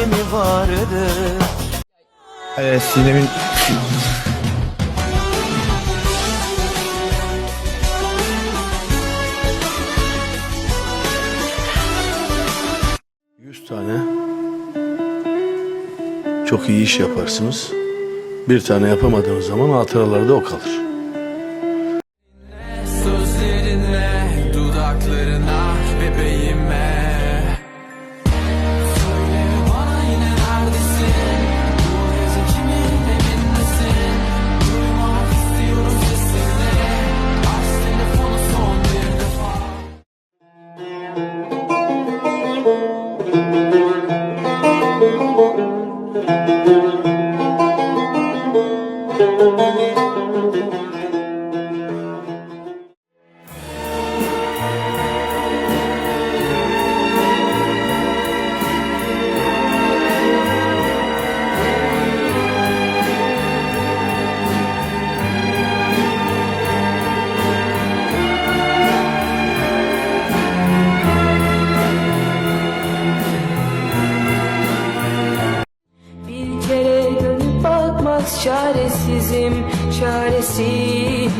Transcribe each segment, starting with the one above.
gemi vardı. Evet Sinem'in Yüz tane çok iyi iş yaparsınız. Bir tane yapamadığınız zaman hatıralarda o kalır. Bir bakmak çaresizim, çaresiz.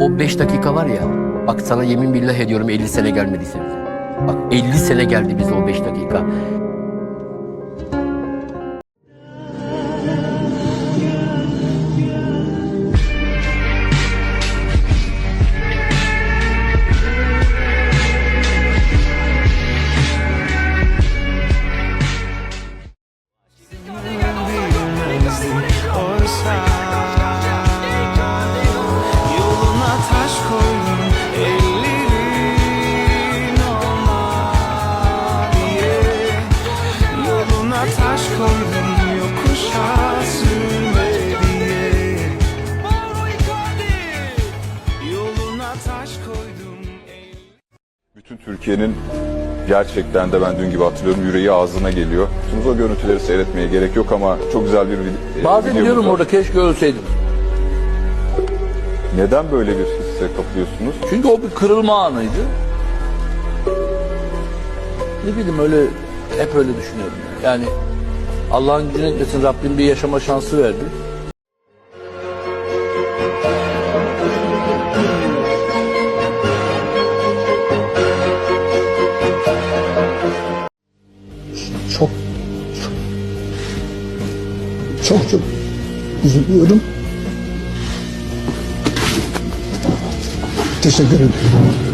O 5 dakika var ya, bak sana yemin billah ediyorum 50 sene gelmediyse bize. Bak 50 sene geldi bize o 5 dakika. Türkiye'nin gerçekten de ben dün gibi hatırlıyorum yüreği ağzına geliyor. Şimdi o görüntüleri seyretmeye gerek yok ama çok güzel bir vid- e, Bazen videomuz diyorum orada keşke ölseydim. Neden böyle bir hisse kapılıyorsunuz? Çünkü o bir kırılma anıydı. Ne bileyim öyle hep öyle düşünüyorum. Yani Allah'ın gücüne gitmesin Rabbim bir yaşama şansı verdi. Çok çok üzülüyorum. Teşekkür ederim.